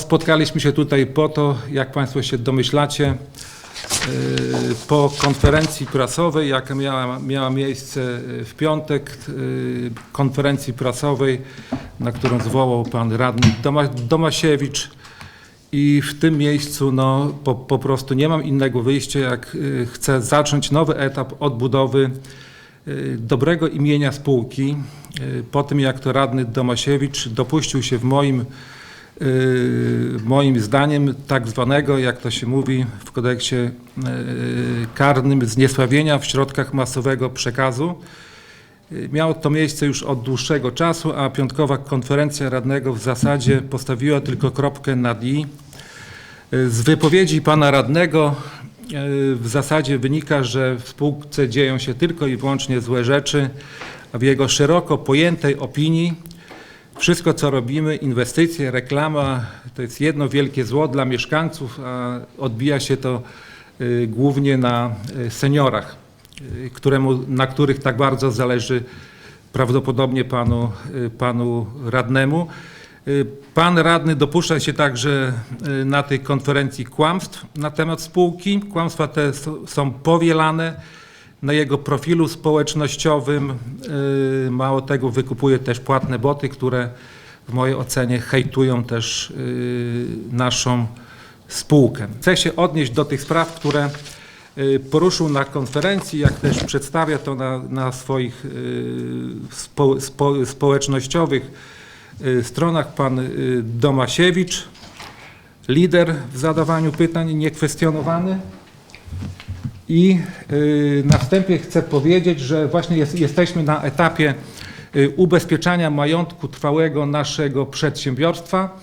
Spotkaliśmy się tutaj po to, jak Państwo się domyślacie, yy, po konferencji prasowej, jaka miała, miała miejsce yy, w piątek, yy, konferencji prasowej, na którą zwołał Pan Radny Doma, Domasiewicz. I w tym miejscu no, po, po prostu nie mam innego wyjścia, jak y, chcę zacząć nowy etap odbudowy y, dobrego imienia spółki. Y, Po tym, jak to radny Domasiewicz dopuścił się w moim, moim zdaniem tak zwanego, jak to się mówi w kodeksie karnym, zniesławienia w środkach masowego przekazu. Miało to miejsce już od dłuższego czasu, a piątkowa konferencja radnego w zasadzie postawiła tylko kropkę nad i. Z wypowiedzi pana radnego y, w zasadzie wynika, że w spółce dzieją się tylko i wyłącznie złe rzeczy, a w jego szeroko pojętej opinii wszystko co robimy, inwestycje, reklama, to jest jedno wielkie zło dla mieszkańców, a odbija się to y, głównie na y, seniorach, któremu, na których tak bardzo zależy prawdopodobnie panu, panu radnemu. Y, Pan radny dopuszcza się także y, na tej konferencji kłamstw na temat spółki. Kłamstwa te są powielane na jego profilu społecznościowym. y, Mało tego, wykupuje też płatne boty, które w mojej ocenie hejtują też naszą spółkę. Chcę się odnieść do tych spraw, które poruszył na konferencji, jak też przedstawia to na, na swoich spo, spo, społecznościowych stronach pan y, Domasiewicz, lider w zadawaniu pytań, niekwestionowany. I y, na wstępie chcę powiedzieć, że właśnie jest, jesteśmy na etapie y, ubezpieczania majątku trwałego naszego przedsiębiorstwa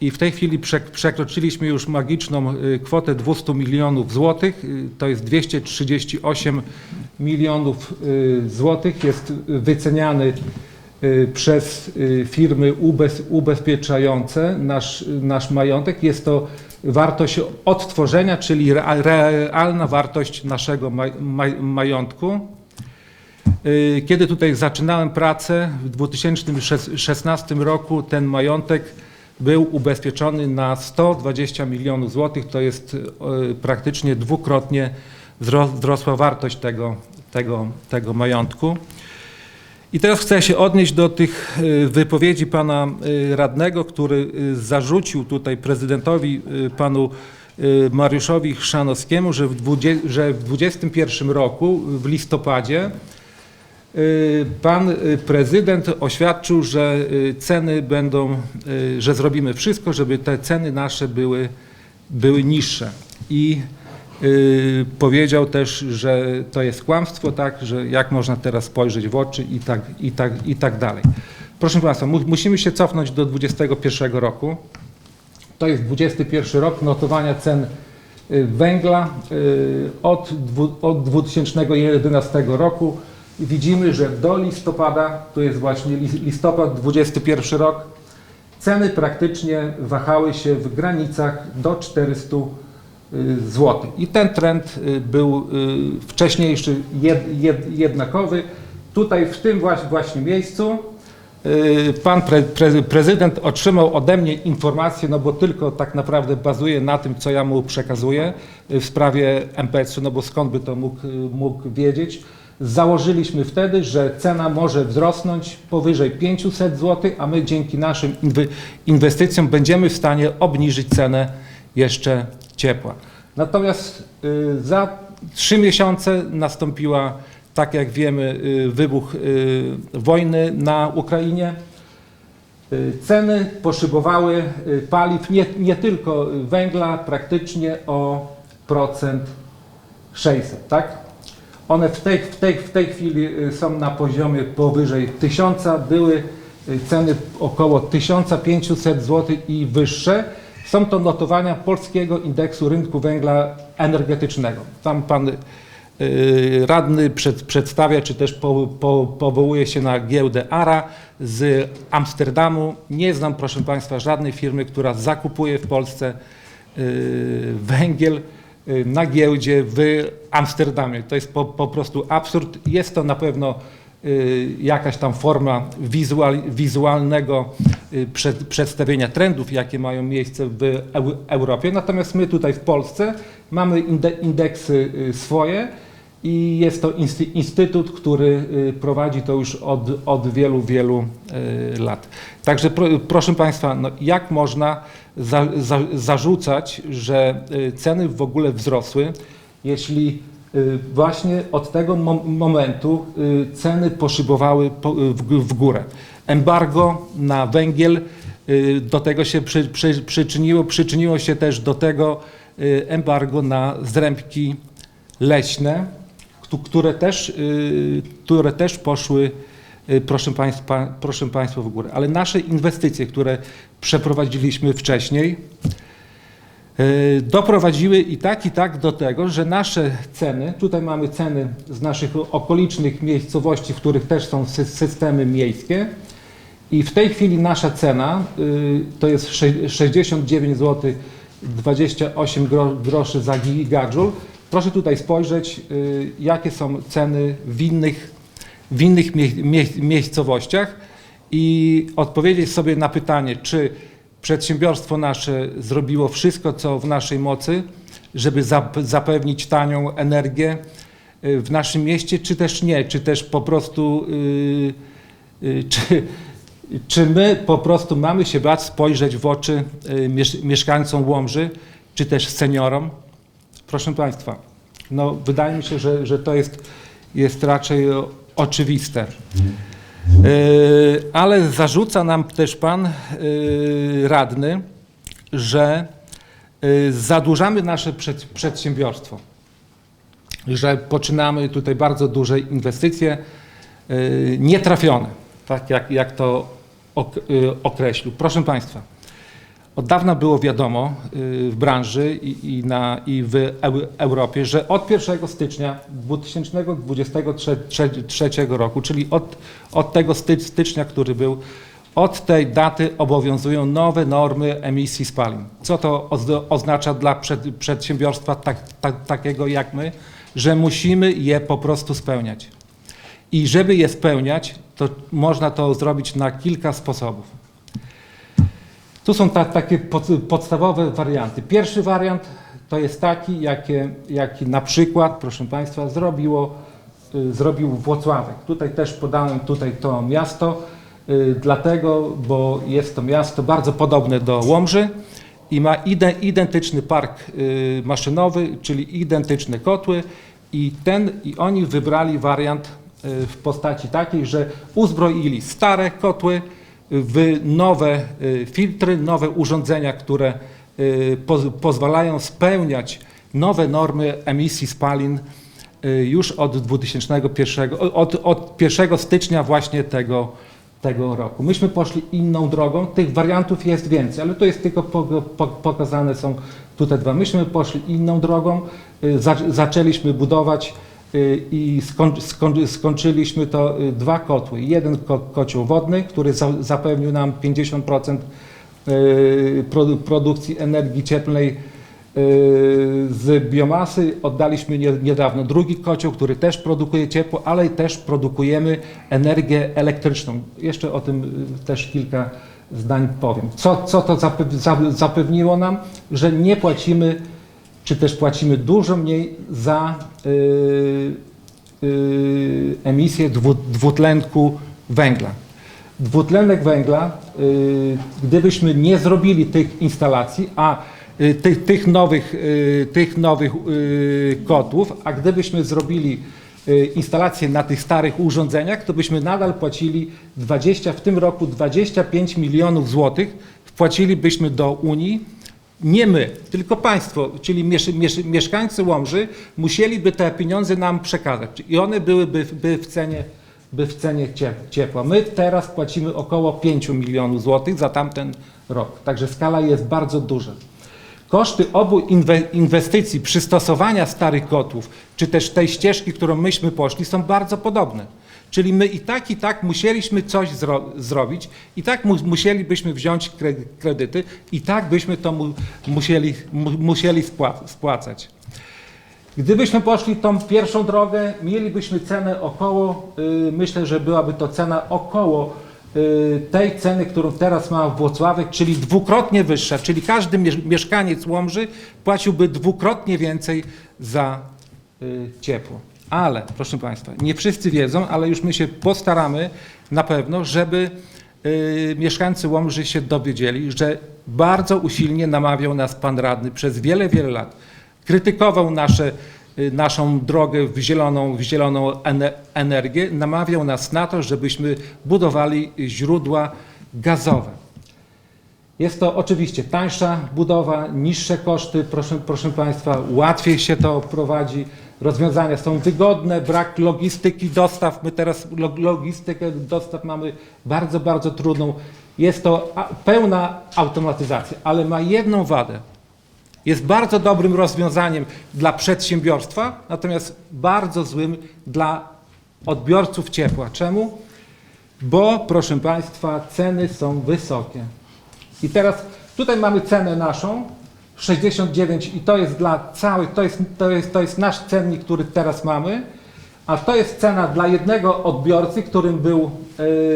i w tej chwili przek- przekroczyliśmy już magiczną y, kwotę 200 milionów złotych. Y, To jest 238 milionów y, złotych. Jest wyceniany y, przez y, firmy ubez, ubezpieczające nasz, nasz majątek. Jest to wartość odtworzenia, czyli rea- realna wartość naszego maj, maj, majątku. Y, Kiedy tutaj zaczynałem pracę w 2016 roku, ten majątek był ubezpieczony na 120 milionów złotych. To jest y, praktycznie dwukrotnie wzro- wzrosła wartość tego, tego, tego majątku. I teraz chcę się odnieść do tych y, wypowiedzi pana y, radnego, który y, zarzucił tutaj prezydentowi, panu Mariuszowi Chrzanowskiemu, że w, dwudzie, że w 21 roku, w listopadzie, pan prezydent oświadczył, że ceny będą, że zrobimy wszystko, żeby te ceny nasze były, były niższe. I y, powiedział też, że to jest kłamstwo, tak, że jak można teraz spojrzeć w oczy i tak, i tak, i tak dalej. Proszę Państwa, mu, musimy się cofnąć do 2021 roku. To jest 21 rok notowania cen y, węgla y, od, od 2011 roku. Widzimy, że do listopada, to jest właśnie lis- listopad 21 rok, ceny praktycznie wahały się w granicach do 400 zł. I ten trend y, był y, wcześniejszy jed, jed, jednakowy. Tutaj w tym właśnie, miejscu y, pan pre, pre, prezydent otrzymał ode mnie informację, no bo tylko tak naprawdę bazuje na tym, co ja mu przekazuję y, w sprawie MPS-u, no bo skąd by to mógł, y, mógł wiedzieć. Założyliśmy wtedy, że cena może wzrosnąć powyżej 500 zł, a my dzięki naszym inwestycjom będziemy w stanie obniżyć cenę jeszcze ciepła. Natomiast y, za trzy miesiące nastąpiła, tak jak wiemy, y, wybuch y, wojny na Ukrainie. Ceny poszybowały paliw, nie, nie tylko węgla, praktycznie o procent 600, tak? One w tej, w tej, w tej chwili są na poziomie powyżej 1000, były ceny około 1500 zł i wyższe. Są to notowania polskiego indeksu rynku węgla energetycznego. Tam pan y, radny przed, przedstawia, czy też po, po, powołuje się na giełdę ARA z Amsterdamu. Nie znam, proszę Państwa, żadnej firmy, która zakupuje w Polsce y, węgiel y, na giełdzie w Amsterdamie. To jest po, po prostu absurd. Jest to na pewno jakaś tam forma wizual, wizualnego przed, przedstawienia trendów, jakie mają miejsce w Eu- Europie. Natomiast my tutaj w Polsce mamy inde, indeksy y, swoje i jest to insty- instytut, który y, prowadzi to już od, od wielu, wielu y, lat. Także pro, proszę Państwa, no jak można za, za, zarzucać, że y, ceny w ogóle wzrosły, jeśli y, właśnie od tego mo- momentu y, ceny poszybowały y, w górę. Embargo na węgiel y, do tego się przy, przy, przyczyniło, przyczyniło się też do tego y, embargo na zrębki leśne, któ- które też, y, które też poszły, proszę Państwa, proszę Państwa, w górę. Ale nasze inwestycje, które przeprowadziliśmy wcześniej, doprowadziły i tak, i tak do tego, że nasze ceny, tutaj mamy ceny z naszych okolicznych miejscowości, w których też są sy- systemy miejskie, i w tej chwili nasza cena y, to jest sze- 69 zł 28 gro- groszy za gigajoule. Proszę tutaj spojrzeć, y, jakie są ceny w innych, w innych mie- mie- miejscowościach i odpowiedzieć sobie na pytanie, czy przedsiębiorstwo nasze zrobiło wszystko, co w naszej mocy, żeby zap- zapewnić tanią energię y, w naszym mieście, czy też nie, czy też po prostu y, y, czy, czy my po prostu mamy się bać spojrzeć w oczy y, miesz- mieszkańcom Łomży, czy też seniorom? Proszę Państwa, no wydaje mi się, że, że to jest, jest raczej oczywiste. Y, Ale zarzuca nam też Pan y, radny, że zadłużamy nasze przed- przedsiębiorstwo że poczynamy tutaj bardzo duże inwestycje nietrafione, tak jak, jak to określił. Proszę Państwa, od dawna było wiadomo y, w branży i, i, na, i w Eu- Europie, że od 1 stycznia 2023 roku, czyli od, od tego sty- stycznia, który był, od tej daty obowiązują nowe normy emisji spalin. Co to oz- oznacza dla przed, przedsiębiorstwa tak, tak, takiego jak my? Że musimy je po prostu spełniać. I żeby je spełniać, to można to zrobić na kilka sposobów. Tu są ta, takie pod, podstawowe warianty. Pierwszy wariant to jest taki, jaki na przykład, proszę Państwa, zrobiło, y, zrobił Włocławek. Tutaj też podałem tutaj to miasto, y, dlatego, bo jest to miasto bardzo podobne do Łomży i ma ide, identyczny park y, maszynowy, czyli identyczne kotły i ten, i oni wybrali wariant w postaci takiej, że uzbroili stare kotły, w nowe y, filtry, nowe urządzenia, które y, poz- pozwalają spełniać nowe normy emisji spalin y, już od 2001, od, od 1 stycznia właśnie tego, tego roku. Myśmy poszli inną drogą, tych wariantów jest więcej, ale to jest tylko po, po, pokazane są tutaj dwa. Myśmy poszli inną drogą, y, za, zaczęliśmy budować y, i skoń, skoń, skończyliśmy to y, dwa kotły. Jeden ko, kocioł wodny, który za, zapewnił nam 50% y, produ, produkcji energii cieplnej y, z biomasy. Oddaliśmy nie, niedawno drugi kocioł, który też produkuje ciepło, ale też produkujemy energię elektryczną. Jeszcze o tym y, też kilka zdań powiem. Co, co to zape- za- zapewniło nam? Że nie płacimy czy też płacimy dużo mniej za y, y, emisję dwu, dwutlenku węgla. Dwutlenek węgla, y, gdybyśmy nie zrobili tych instalacji, a tych, nowych, tych nowych y, kotłów, a gdybyśmy zrobili instalacje na tych starych urządzeniach, to byśmy nadal płacili 20, w tym roku 25 milionów złotych wpłacilibyśmy do Unii nie my, tylko państwo, czyli miesz, miesz, mieszkańcy Łomży musieliby te pieniądze nam przekazać i one byłyby by w cenie, by w cenie cie- ciepła. My teraz płacimy około 5 milionów złotych za tamten rok, także skala jest bardzo duża. Koszty obu inwe, inwestycji, przystosowania starych kotłów, czy też tej ścieżki, którą myśmy poszli, są bardzo podobne. Czyli my i tak, i tak musieliśmy coś zro, zrobić, i tak mu, musielibyśmy wziąć kre, kredyty, i tak byśmy to mu, musieli, mu, musieli spła- spłacać. Gdybyśmy poszli tą pierwszą drogę, mielibyśmy cenę około, y, myślę, że byłaby to cena około y, tej ceny, którą teraz ma Włocławek, czyli dwukrotnie wyższa, czyli każdy miesz- mieszkaniec Łomży płaciłby dwukrotnie więcej za y, ciepło. Ale, proszę Państwa, nie wszyscy wiedzą, ale już my się postaramy na pewno, żeby y, mieszkańcy Łomży się dowiedzieli, że bardzo usilnie namawiał nas Pan Radny przez wiele, wiele lat. Krytykował nasze, y, naszą drogę w zieloną, w zieloną ene- energię, namawiał nas na to, żebyśmy budowali źródła gazowe. Jest to oczywiście tańsza budowa, niższe koszty, proszę, proszę Państwa, łatwiej się to prowadzi. Rozwiązania są wygodne, brak logistyki dostaw. My teraz lo- logistykę dostaw mamy bardzo, bardzo trudną. Jest to pełna automatyzacja, ale ma jedną wadę. Jest bardzo dobrym rozwiązaniem dla przedsiębiorstwa, natomiast bardzo złym dla odbiorców ciepła. Czemu? Bo, proszę Państwa, ceny są wysokie. I teraz tutaj mamy cenę naszą 69 i to jest dla całych, to jest, to jest, to jest nasz cennik, który teraz mamy, a to jest cena dla jednego odbiorcy, którym był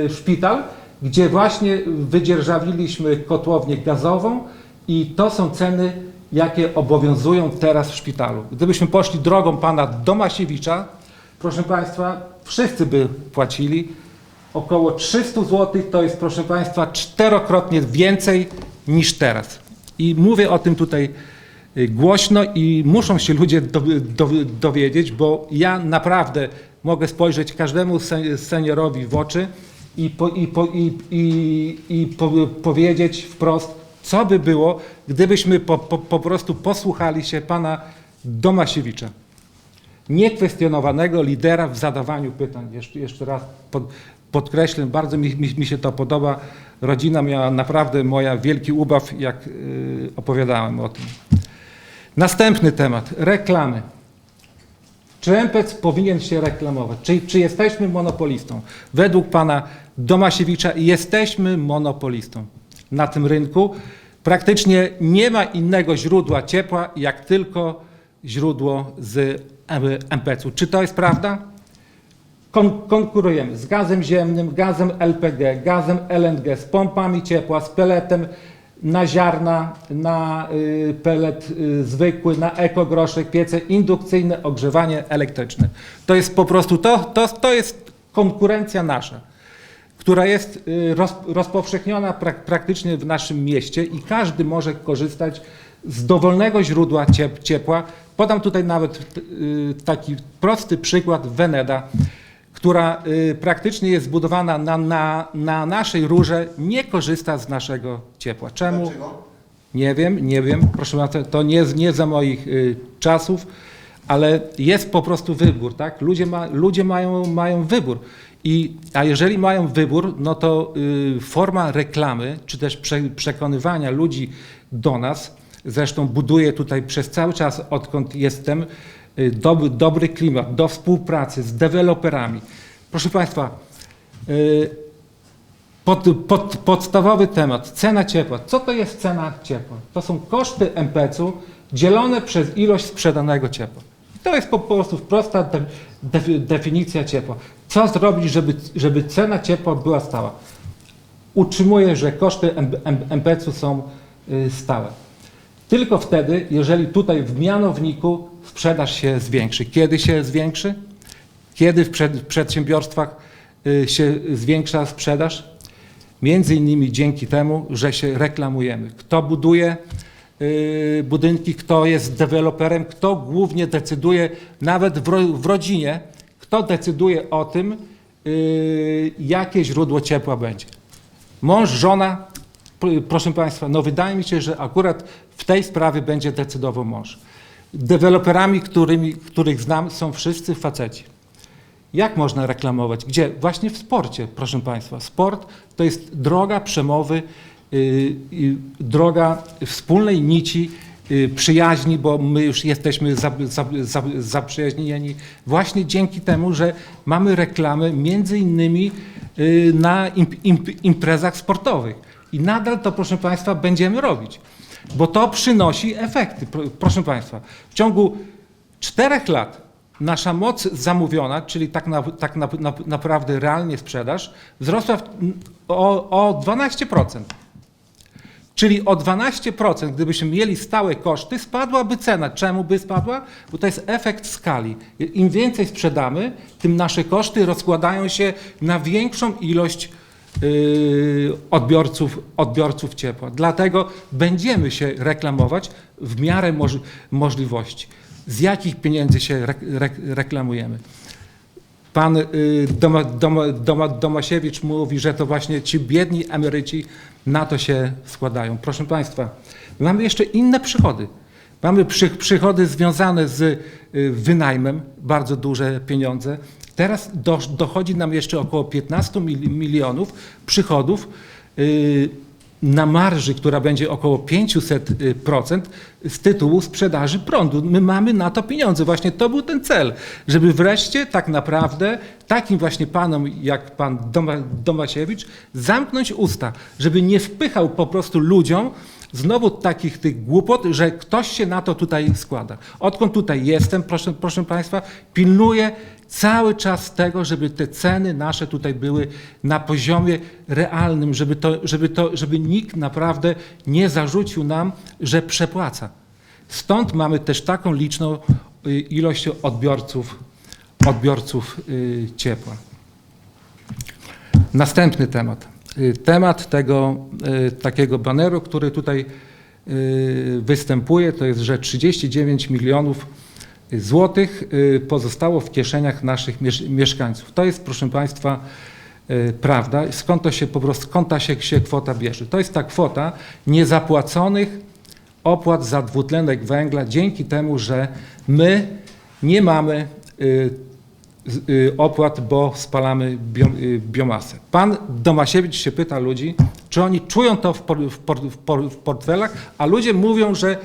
e, szpital, gdzie właśnie wydzierżawiliśmy kotłownię gazową i to są ceny, jakie obowiązują teraz w szpitalu. Gdybyśmy poszli drogą pana Domasiewicza, proszę Państwa, wszyscy by płacili, około 300 zł to jest, proszę Państwa, czterokrotnie więcej niż teraz. I mówię o tym tutaj y, głośno i muszą się ludzie do, do, dowiedzieć, bo ja naprawdę mogę spojrzeć każdemu se- seniorowi w oczy i, po, i, po, i, i, i po, powiedzieć wprost, co by było, gdybyśmy po, po, po prostu posłuchali się pana Domasiewicza niekwestionowanego lidera w zadawaniu pytań. Jeszcze, jeszcze raz pod, podkreślę, bardzo mi, mi, mi się to podoba. Rodzina miała naprawdę moja wielki ubaw, jak y, opowiadałem o tym. Następny temat, reklamy. Czy MPC powinien się reklamować? Czy, czy jesteśmy monopolistą? Według pana Domasiewicza jesteśmy monopolistą na tym rynku. Praktycznie nie ma innego źródła ciepła, jak tylko źródło z MPC-u. Czy to jest prawda? Kon konkurujemy z gazem ziemnym, gazem LPG, gazem LNG, z pompami ciepła, z peletem na ziarna, na y, pelet y, zwykły, na ekogroszek, piece indukcyjne, ogrzewanie elektryczne. To jest po prostu, to, to, to jest konkurencja nasza, która jest y, roz, rozpowszechniona prak praktycznie w naszym mieście i każdy może korzystać z dowolnego źródła ciep ciepła. Podam tutaj nawet y, taki prosty przykład Weneda, która y, praktycznie jest zbudowana na, na, na naszej rurze, nie korzysta z naszego ciepła. Czemu? Dlaczego? Nie wiem, nie wiem. Proszę bardzo, to nie, nie za moich y, czasów, ale jest po prostu wybór, tak? Ludzie, ma, ludzie mają, mają wybór. I, a jeżeli mają wybór, no to y, forma reklamy, czy też prze, przekonywania ludzi do nas, zresztą buduję tutaj przez cały czas, odkąd jestem, y, dob, dobry klimat do współpracy z deweloperami. Proszę Państwa, y, pod, pod, podstawowy temat, cena ciepła. Co to jest cena ciepła? To są koszty MPC-u dzielone przez ilość sprzedanego ciepła. To jest po prostu prosta de, de, definicja ciepła. Co zrobić, żeby, żeby cena ciepła była stała? Utrzymuję, że koszty MPC-u są y, stałe. Tylko wtedy, jeżeli tutaj w mianowniku sprzedaż się zwiększy. Kiedy się zwiększy? Kiedy w przed- w przedsiębiorstwach y, się zwiększa sprzedaż? Między innymi dzięki temu, że się reklamujemy. Kto buduje y, budynki, kto jest deweloperem, kto głównie decyduje, nawet w, ro, w rodzinie, kto decyduje o tym, y, jakie źródło ciepła będzie. Mąż, żona, proszę Państwa, no wydaje mi się, że akurat w tej sprawie będzie decydował mąż. Deweloperami, którymi, których znam, są wszyscy faceci. Jak można reklamować? Gdzie? Właśnie w sporcie, proszę Państwa. Sport to jest droga przemowy, yy, yy, droga wspólnej nici y, przyjaźni, bo my już jesteśmy za- za- za- zaprzyjaźnieni właśnie dzięki temu, że mamy reklamy między innymi y, na imp- imp- imprezach sportowych. I nadal to, proszę Państwa, będziemy robić, bo to przynosi efekty. Pro- Proszę Państwa, w ciągu czterech lat nasza moc zamówiona, czyli tak, na, tak na, na, naprawdę realnie sprzedaż, wzrosła w, o, o 12%. Czyli o 12%, gdybyśmy mieli stałe koszty, spadłaby cena. Czemu by spadła? Bo to jest efekt skali. Im więcej sprzedamy, tym nasze koszty rozkładają się na większą ilość odbiorców, odbiorców ciepła. Dlatego będziemy się reklamować w miarę moż, możliwości. Z jakich pieniędzy się re, re, reklamujemy? Pan y, Doma, Doma, Doma, Domasiewicz mówi, że to właśnie ci biedni emeryci na to się składają. Proszę Państwa, mamy jeszcze inne przychody. Mamy przy, przychody związane z y, wynajmem, bardzo duże pieniądze. Teraz do, dochodzi nam jeszcze około 15 mil- milionów przychodów y, na marży, która będzie około 500% z tytułu sprzedaży prądu. My mamy na to pieniądze. Właśnie to był ten cel, żeby wreszcie tak naprawdę takim właśnie panom jak pan Doma, Domasiewicz zamknąć usta, żeby nie wpychał po prostu ludziom znowu takich tych głupot, że ktoś się na to tutaj składa. Odkąd tutaj jestem, proszę, proszę Państwa, pilnuję cały czas tego, żeby te ceny nasze tutaj były na poziomie realnym, żeby, to, żeby, to, żeby nikt naprawdę nie zarzucił nam, że przepłaca. Stąd mamy też taką liczną y, ilość odbiorców, odbiorców y, ciepła. Następny temat. Y, Temat tego y, takiego baneru, który tutaj y, występuje, to jest, że 39 milionów złotych pozostało w kieszeniach naszych miesz- mieszkańców. To jest, proszę Państwa, prawda. Skąd to się po prostu, skąd ta się, się kwota bierze? To jest ta kwota niezapłaconych opłat za dwutlenek węgla dzięki temu, że my nie mamy opłat, bo spalamy y, biomasę. Pan Domasiewicz się pyta ludzi, czy oni czują to w, por, w, por, w, por, w portfelach, a ludzie mówią, że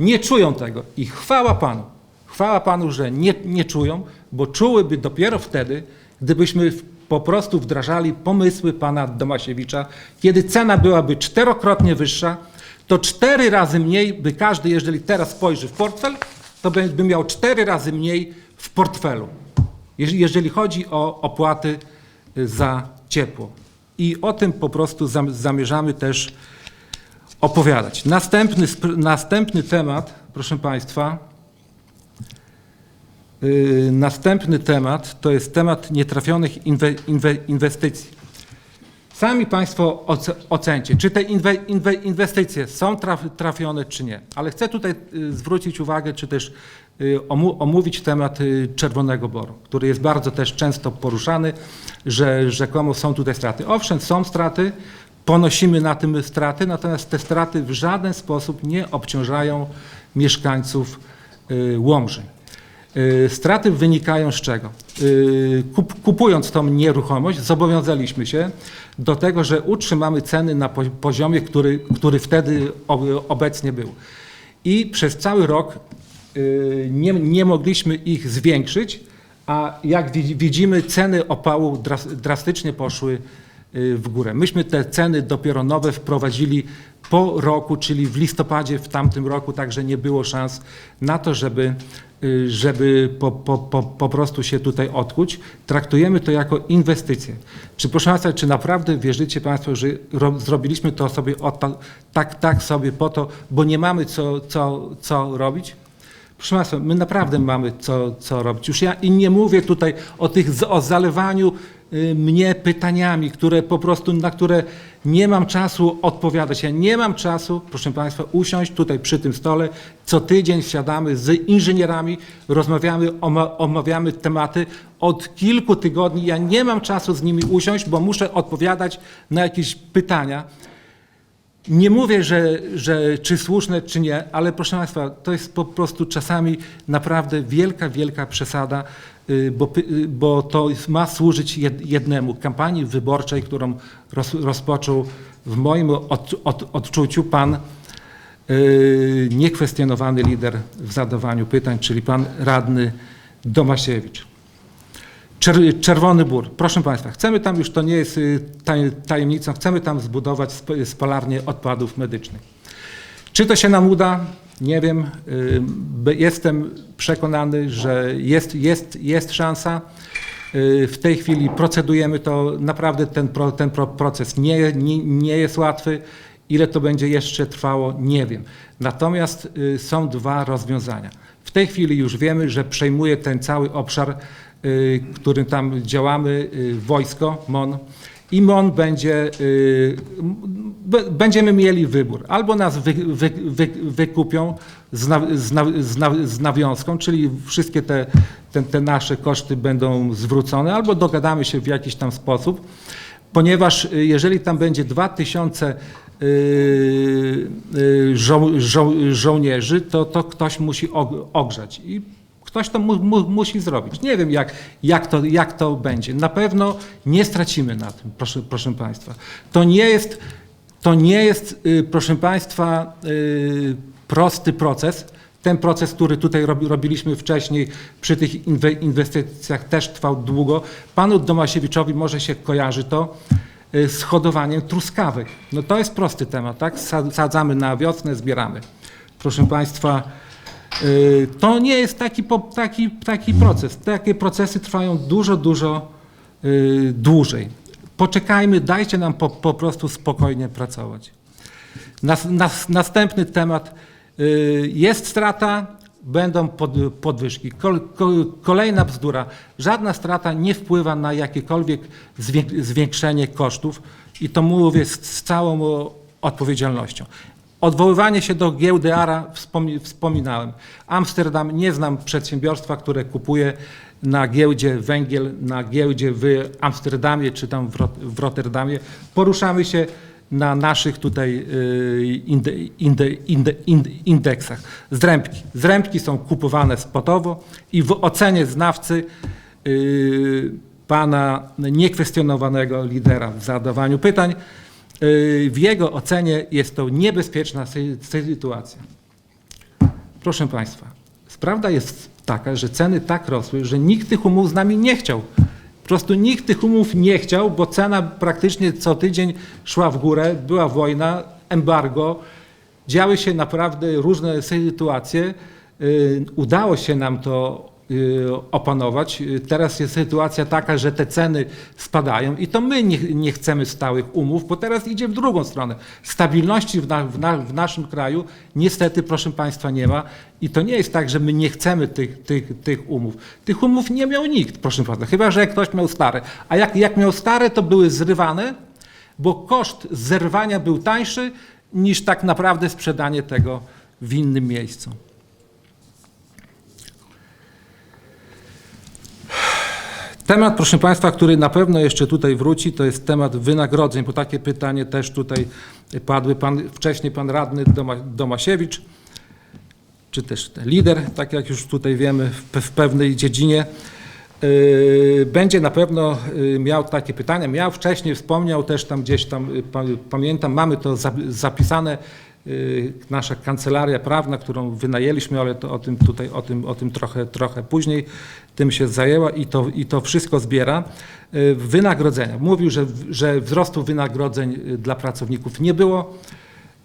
nie czują tego. I chwała Panu. Chwała Panu, że nie, nie czują, bo czułyby dopiero wtedy, gdybyśmy po prostu wdrażali pomysły Pana Domasiewicza, kiedy cena byłaby czterokrotnie wyższa, to cztery razy mniej by każdy, jeżeli teraz spojrzy w portfel, to by miał cztery razy mniej w portfelu jeżeli- chodzi o opłaty y, za ciepło. I o tym po prostu zam- zamierzamy też opowiadać. Następny, następny temat, proszę Państwa, yy, następny temat to jest temat nietrafionych inwe, inwe, inwestycji. Sami Państwo oce- ocencie, czy te inwe, inwe, inwestycje są traf, trafione, czy nie. Ale chcę tutaj y, zwrócić uwagę, czy też y, omówić temat y, Czerwonego Boru, który jest bardzo też często poruszany, że rzekomo są tutaj straty. Owszem, są straty, ponosimy na tym straty, natomiast te straty w żaden sposób nie obciążają mieszkańców Łomży. Y, Straty wynikają z czego? Y, Kup, kupując tą nieruchomość, zobowiązaliśmy się do tego, że utrzymamy ceny na po- poziomie, który, który wtedy ob- obecnie był. I przez cały rok y, nie, nie mogliśmy ich zwiększyć, a jak wi- widzimy, ceny opału dras- drastycznie poszły w górę. Myśmy te ceny dopiero nowe wprowadzili po roku, czyli w listopadzie w tamtym roku, także nie było szans na to, żeby, y, żeby po, po, po, po prostu się tutaj odkuć. Traktujemy to jako inwestycję. Czy proszę Państwa, czy naprawdę wierzycie Państwo, że ro, zrobiliśmy to sobie tak, tak sobie po to, bo nie mamy co, co, co robić? Proszę Państwa, my naprawdę mamy co, co robić. Już ja i nie mówię tutaj o tych o zalewaniu mnie pytaniami, które po prostu, na które nie mam czasu odpowiadać. Ja nie mam czasu, proszę Państwa, usiąść tutaj przy tym stole. Co tydzień siadamy z inżynierami, rozmawiamy, oma- omawiamy tematy. Od kilku tygodni ja nie mam czasu z nimi usiąść, bo muszę odpowiadać na jakieś pytania. Nie mówię, że, że czy słuszne, czy nie, ale proszę Państwa, to jest po prostu czasami naprawdę wielka, wielka przesada, y, bo, py- y, bo to ma służyć jed- jednemu kampanii wyborczej, którą roz, rozpoczął w moim od, od, odczuciu pan y, niekwestionowany lider w zadawaniu pytań, czyli pan radny Domasiewicz. Czer- Czerwony Bór. Proszę Państwa, chcemy tam, już to nie jest y, taj- tajemnicą, chcemy tam zbudować sp- spalarnię odpadów medycznych. Czy to się nam uda? Nie wiem. Y, be- Jestem przekonany, że jest, jest, jest szansa. Y, W tej chwili procedujemy to. Naprawdę ten, ten pro- proces nie, nie, nie jest łatwy. Ile to będzie jeszcze trwało, nie wiem. Natomiast y, są dwa rozwiązania. W tej chwili już wiemy, że przejmuje ten cały obszar, y, którym tam działamy, y, wojsko, MON. I MON będzie, y, będziemy mieli wybór. Albo nas wy, wy, wy, wykupią z, na, z, na, z, na, z nawiązką, czyli wszystkie te, te, te nasze koszty będą zwrócone, albo dogadamy się w jakiś tam sposób, ponieważ y, jeżeli tam będzie 2000 y, y, żo, żo, żołnierzy, to, to ktoś musi og- ogrzać. I Ktoś to mu, mu, musi zrobić. Nie wiem, jak, jak, to, jak to będzie. Na pewno nie stracimy na tym, proszę, proszę Państwa. To nie jest, to nie jest y, proszę Państwa, y, prosty proces. Ten proces, który tutaj robi, robiliśmy wcześniej przy tych inwe, inwestycjach też trwał długo. Panu Domasiewiczowi może się kojarzy to y, z hodowaniem truskawek. No to jest prosty temat, tak? Sa- Sadzamy na wiosnę, zbieramy. Proszę Państwa, To nie jest taki, taki, taki proces. Takie procesy trwają dużo, dużo y, dłużej. Poczekajmy, dajcie nam po, po prostu spokojnie pracować. Nas, nas, następny temat. y, Jest strata, będą pod, podwyżki. Kol, ko- kolejna bzdura. Żadna strata nie wpływa na jakiekolwiek zwię- zwiększenie kosztów i to mówię z, całą odpowiedzialnością. Odwoływanie się do giełdy ARA wspomi- wspominałem. Amsterdam, nie znam przedsiębiorstwa, które kupuje na giełdzie węgiel, na giełdzie w Amsterdamie czy tam w, Rot- w Rotterdamie. Poruszamy się na naszych tutaj y, inde, inde, inde, inde, indeksach. Zrębki. Zrębki są kupowane spotowo i w ocenie znawcy y, pana niekwestionowanego lidera w zadawaniu pytań, y, w jego ocenie jest to niebezpieczna sy- sytuacja. Proszę Państwa, prawda jest taka, że ceny tak rosły, że nikt tych umów z nami nie chciał. Po prostu nikt tych umów nie chciał, bo cena praktycznie co tydzień szła w górę, była wojna, embargo, działy się naprawdę różne sytuacje. Y, Udało się nam to y, opanować. Y, Teraz jest sytuacja taka, że te ceny spadają i to my nie, nie chcemy stałych umów, bo teraz idzie w drugą stronę. Stabilności w, na, w, na, w naszym kraju niestety, proszę Państwa, nie ma i to nie jest tak, że my nie chcemy tych, tych, tych umów. Tych umów nie miał nikt, proszę Państwa, chyba, że ktoś miał stare. A jak, jak miał stare, to były zrywane, bo koszt zerwania był tańszy niż tak naprawdę sprzedanie tego w innym miejscu. Temat, proszę Państwa, który na pewno jeszcze tutaj wróci, to jest temat wynagrodzeń, bo takie pytanie też tutaj padły. Pan, wcześniej pan radny Doma, Domasiewicz, czy też lider, tak jak już tutaj wiemy, w, w pewnej dziedzinie, yy, będzie na pewno yy, miał takie pytania. Miał wcześniej, wspomniał też tam gdzieś tam, yy, pa, pamiętam, mamy to za- zapisane, nasza kancelaria prawna, którą wynajęliśmy, ale to o tym tutaj, o tym, o tym trochę, trochę później, tym się zajęła i to, i to wszystko zbiera. Yy, Wynagrodzenia. Mówił, że, że wzrostu wynagrodzeń yy, dla pracowników nie było.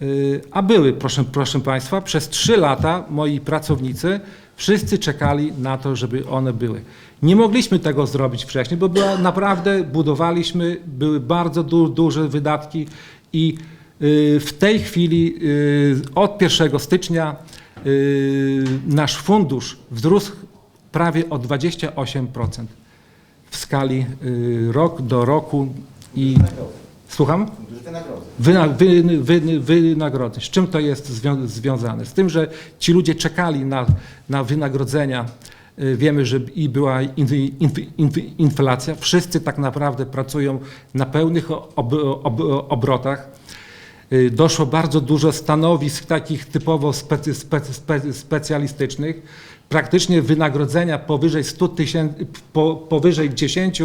Y, A były, proszę, proszę Państwa, przez trzy lata moi pracownicy wszyscy czekali na to, żeby one były. Nie mogliśmy tego zrobić wcześniej, bo była naprawdę, budowaliśmy, były bardzo du, duże wydatki i y, w tej chwili y, od 1 stycznia y, nasz fundusz wzrósł prawie o 28% w skali y, rok do roku i słucham? Duże te nagrody. Wyna, wy, wy, wynagrodzeń. Z czym to jest zwią, związane? Z tym, że ci ludzie czekali na, na wynagrodzenia. Y, Wiemy, że i była in, in, in, inflacja. Wszyscy tak naprawdę pracują na pełnych ob, ob, obrotach. Y, Doszło bardzo dużo stanowisk takich typowo specy, specy, specy, specjalistycznych. Praktycznie wynagrodzenia powyżej 100 tysięcy, po, powyżej 10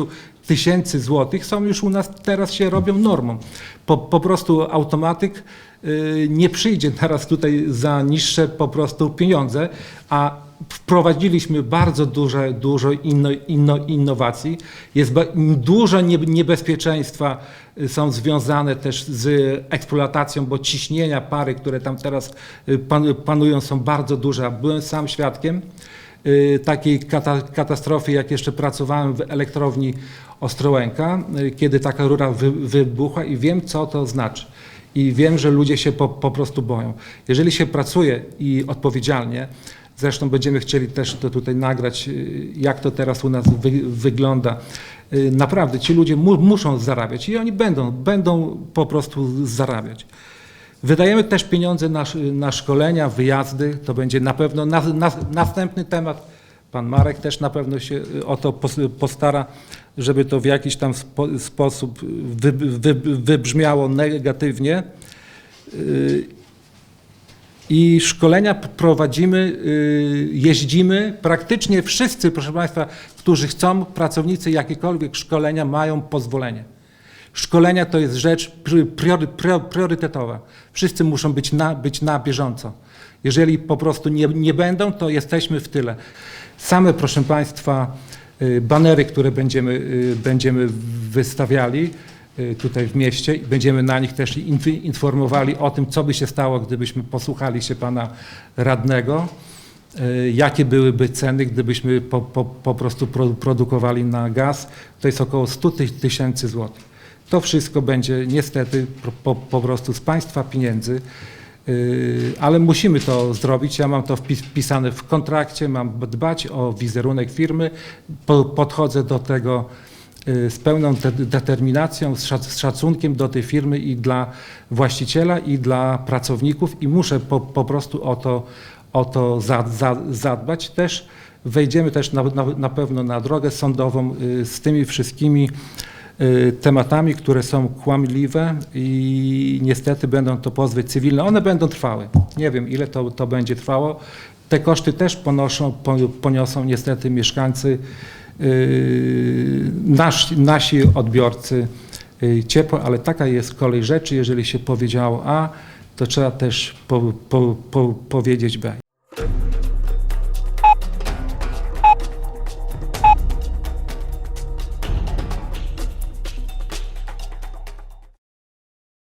tysięcy złotych są już u nas, teraz się robią normą. Po, po prostu automatyk y, nie przyjdzie teraz tutaj za niższe po prostu pieniądze, a wprowadziliśmy bardzo duże, dużo inno, inno, innowacji. Jest dużo nie, niebezpieczeństwa y, są związane też z eksploatacją, bo ciśnienia pary, które tam teraz y, pan, panują są bardzo duże. Byłem sam świadkiem y, takiej kata, katastrofy, jak jeszcze pracowałem w elektrowni Ostrołęka, kiedy taka rura wy, wybuchła i wiem, co to znaczy. I wiem, że ludzie się po, po prostu boją. Jeżeli się pracuje i odpowiedzialnie, zresztą będziemy chcieli też to tutaj nagrać, y, jak to teraz u nas wy, wygląda. Y, Naprawdę ci ludzie mu, muszą zarabiać i oni będą, będą po prostu zarabiać. Wydajemy też pieniądze na, na szkolenia, wyjazdy. To będzie na pewno na, na, następny temat. Pan Marek też na pewno się y, o to pos- postara, żeby to w jakiś tam spo, sposób wy, wy, wybrzmiało negatywnie. I szkolenia prowadzimy, y, jeździmy. Praktycznie wszyscy, proszę Państwa, którzy chcą, pracownicy jakiekolwiek szkolenia mają pozwolenie. Szkolenia to jest rzecz priorytetowa. Wszyscy muszą być na, być na bieżąco. Jeżeli po prostu nie, nie będą, to jesteśmy w tyle. Same, proszę Państwa, y, banery, które będziemy, y, będziemy wystawiali tutaj w mieście i będziemy na nich też inf- informowali o tym, co by się stało, gdybyśmy posłuchali się Pana Radnego. Y, Jakie byłyby ceny, gdybyśmy po, po, po prostu pro, produkowali na gaz? To jest około 100 ty- tysięcy złotych. To wszystko będzie niestety po, po, prostu z państwa pieniędzy, Yy, ale musimy to zrobić. Ja mam to wpis- wpisane w kontrakcie, mam dbać o wizerunek firmy, po, podchodzę do tego z pełną de- determinacją, z szac- z szacunkiem do tej firmy i dla właściciela, i dla pracowników i muszę po, po prostu o to, o to za, za, zadbać. Też wejdziemy też na, na, na pewno na drogę sądową yy, z tymi wszystkimi y, tematami, które są kłamliwe i niestety będą to pozwy cywilne. One będą trwały. Nie wiem, ile to, to będzie trwało. Te koszty też ponoszą, po, poniosą niestety mieszkańcy, y, nasi, nasi odbiorcy y, ciepła, ale taka jest kolej rzeczy. Jeżeli się powiedziało A, to trzeba też po, po, po, powiedzieć B.